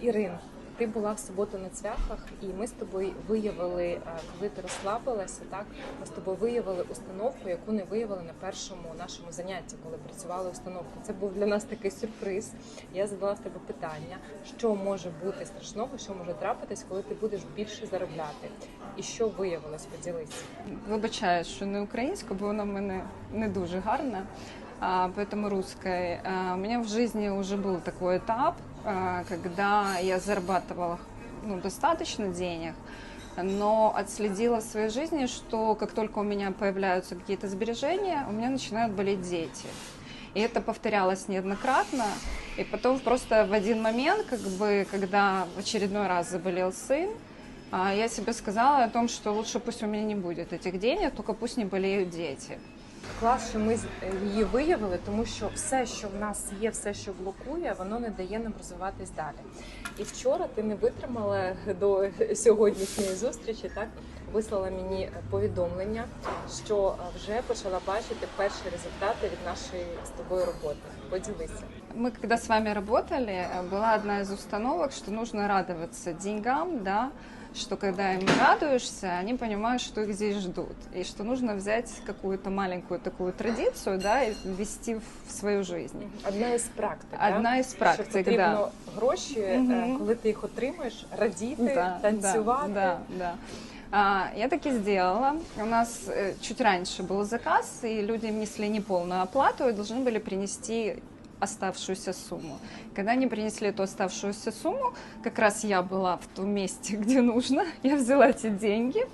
Ірин, ти була в суботу на цвяхах, і ми з тобою виявили, е, коли ти розслабилася, так ми з тобою виявили установку, яку не виявили на першому нашому занятті, коли працювали установку. Це був для нас такий сюрприз. Я задала в тебе питання, що може бути страшного, що може трапитись, коли ти будеш більше заробляти, і що виявилось, поділися. Вибачаю, що не українська, бо вона в мене не дуже гарна, поэтому русская. А, У меня в жизни уже был такой этап, а, когда я зарабатывала ну, достаточно денег, но отследила в своей жизни, что как только у меня появляются какие-то сбережения, у меня начинают болеть дети. И это повторялось неоднократно. И потом просто в один момент, как бы, когда в очередной раз заболел сын, а, я себе сказала о том, что лучше пусть у меня не будет этих денег, только пусть не болеют дети. Клас, що ми з- е, її виявили, тому що все, що в нас є, все, що блокує, воно не дає нам розвиватись далі. І вчора ти не витримала до сьогоднішньої зустрічі, так вислала мені повідомлення, що е, вже почала бачити перші результати від нашої з тобою роботи. Поділися. Мы когда с вами работали, э, была одна из установок, что нужно радоваться деньгам, да, что когда им радуешься, они понимают, что их здесь ждут, и что нужно взять какую-то маленькую такую традицию, да, и ввести в свою жизнь. Одна із практик. Одна да? із практик, що потрібно да. гроші, е, Мгм. коли ти їх отримаєш, радіти, Да, танцювати. Да, да, да. А, я так и сделала. У нас э, чуть раньше был заказ, и люди внесли неполную оплату и должны были принести оставшуюся сумму. Когда они принесли эту оставшуюся сумму, как раз я была в том месте, где нужно. Я взяла эти деньги,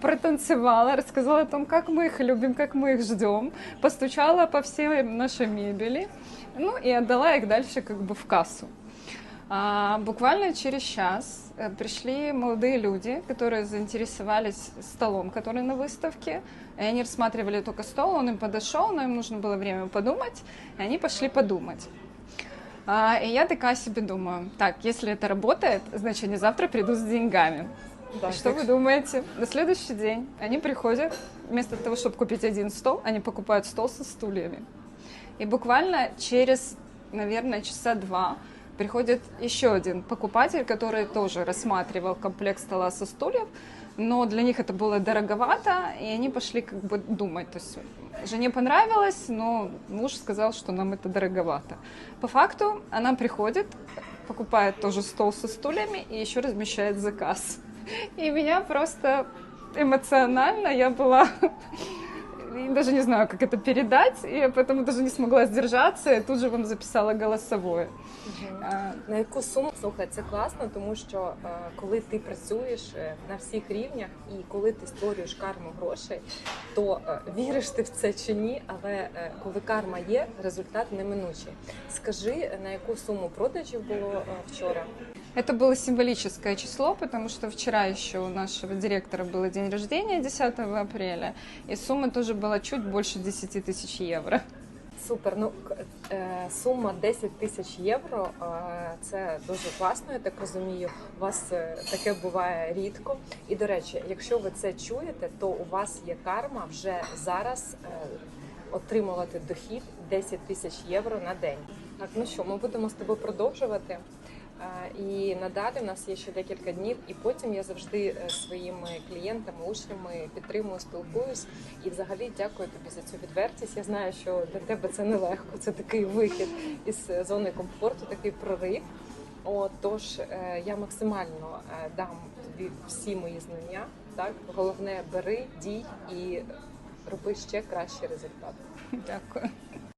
протанцевала, рассказала о том, как мы их любим, как мы их ждем, постучала по всей нашей мебели, ну и отдала их дальше как бы в кассу. А, буквально через час э, пришли молодые люди, которые заинтересовались столом, который на выставке. И они рассматривали только стол, он им подошел, но им нужно было время подумать, и они пошли подумать. А, и я такая себе думаю, так, если это работает, значит, они завтра придут с деньгами. Да, что вы думаете? На следующий день они приходят, вместо того, чтобы купить один стол, они покупают стол со стульями. И буквально через, наверное, часа два приходит еще один покупатель, который тоже рассматривал комплект стола со стульев, но для них это было дороговато, и они пошли как бы думать. То есть жене понравилось, но муж сказал, что нам это дороговато. По факту она приходит, покупает тоже стол со стульями и еще размещает заказ. И меня просто эмоционально я была и даже не знаю, как это передать, и поэтому даже не смогла сдержаться, и тут же вам записала голосовое. А, На яку суму слухай, це класно, тому що е, коли ти працюєш е, на всіх рівнях і коли ти створюєш карму грошей, то е, віриш ти в це чи ні, але коли карма є, результат неминучий. Скажи, на яку суму продажів було вчора? Это было символическое число, потому что вчера еще у нашего директора был день рождения, 10 апреля, и сумма тоже была чуть больше 10 тысяч евро. Супер. Ну к- е, сума 10 тисяч євро. е, Це дуже класно. Я так розумію. У вас е, таке буває рідко. І до речі, якщо ви це чуєте, то у вас є карма вже зараз е, отримувати дохід 10 тисяч євро на день. Так, ну що, ми будемо з тобою продовжувати. І надалі в нас є ще декілька днів, і потім я завжди е, своїми клієнтами, учнями підтримую, спілкуюсь. І взагалі дякую тобі за цю відвертість. Я знаю, що для тебе це нелегко. Це такий вихід із е, зони комфорту, такий прорив. От, тож е, я максимально дам тобі всі мої знання. Так, головне бери, дій і роби ще кращий результат. Дякую.